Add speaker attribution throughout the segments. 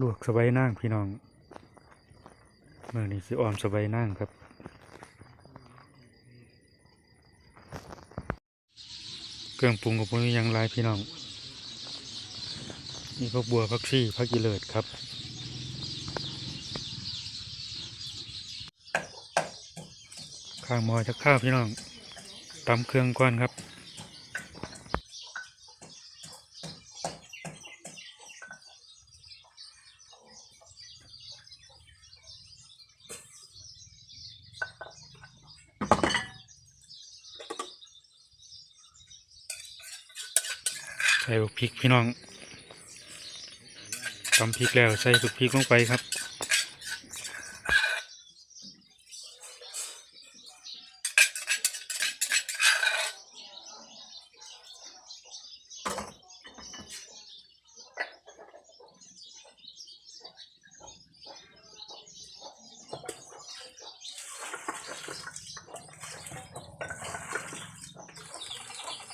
Speaker 1: ลวกสบายนั่งพี่น้องเมื่อนี้สิออมสบายนั่งครับเครื่องปรุงกับพวกนี้ยังลายพี่น้องมีพวกบัวพักชี่พักกิเลิศครับข้างหมอจะข้าวพี่น้องตำเครื่องก่อนครับ ใส่บักพริกพี่น้องตำพริกแล้วใส่บักพริกลงไปครับ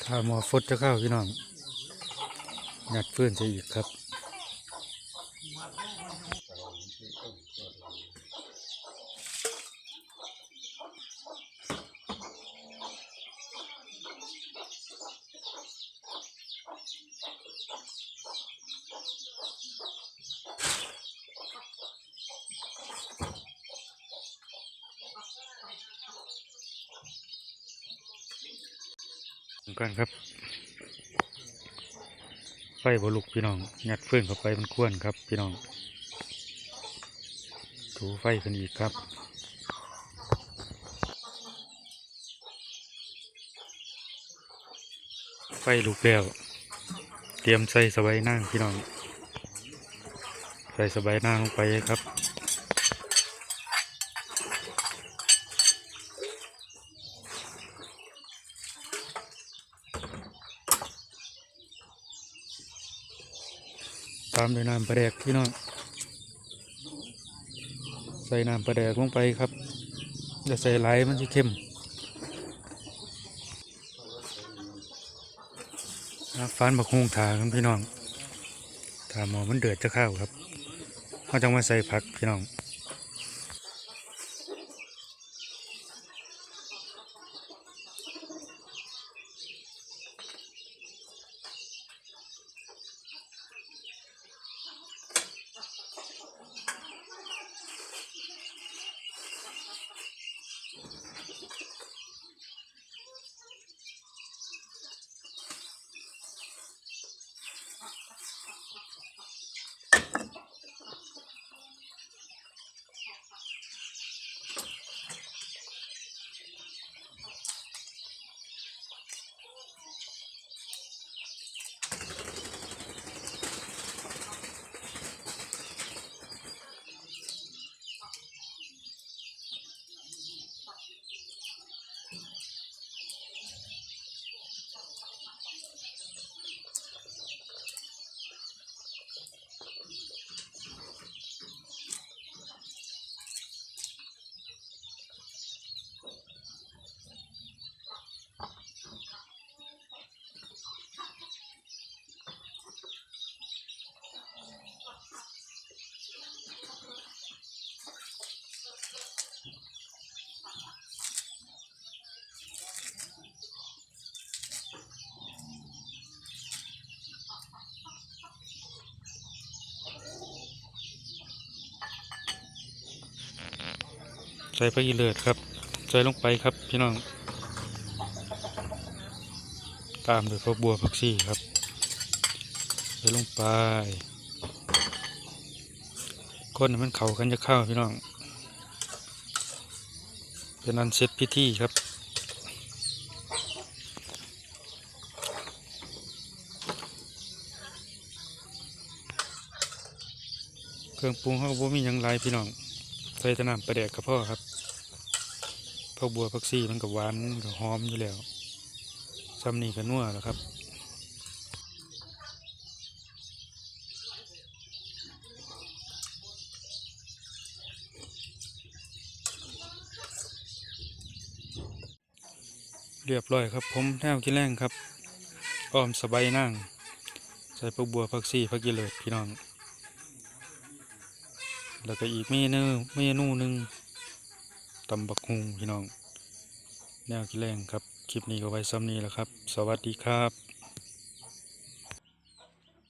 Speaker 1: ถ้าหมอฟดจะเข้าพี่น้อง หยัดเพื่อนจะอีกครับกันครับ ไฟบลุกพี่น้องงัดเฟื่องเข้าไปมันควนครับ พี่น้อง ถูไฟกันอีกครับไฟลุกแล้วเตรียมใส่สบายนั่งพี่น้อง ใส่สบายนั่งลงไปครับ ตามด้วยน้ำปลาแดกพี่น้องใส่น้ำปลาแดกลงไปครับอย่าใส่ไหลายมันจะเข้มน้ำฟานบักฮงถาครับพี่น้องถาหมอมันเดือดจะเข้าวครับเขาจะมาใส่ผักพี่น้อง ใส่ผักอีเลิศครับ ใส่ลงไปครับพี่น้อง ตามด้วยพวกบัวผักชีครับ ใส่ลงไปคนมันเข่ากันจะเข้าพี่น้อง เป็นอันเสร็จพิธีครับเครื่องปรุงเขาบ่มีหยังหลายพี่น้อง ใส่แตะน้ำปลาแดกกับพ่อครับพวกบัวพักซี่มันกับหวานกับหอมอยู่แล้วซ้ำนี่ก็นัวแล้วครับเรียบร้อยครับ ผมแนวกินแรงครับ อ้อมสบายนั่งใส่พวกบัวพักซี่พักกิเลสพี่น้อง แล้วก็อีกเมนูเมนูหนึ่งตำบักฮุงพี่น้อง แนวกิแรงครับ คลิปนี้ก็ไว้ซ้ำนี้แล้วครับ สวัสดีครับ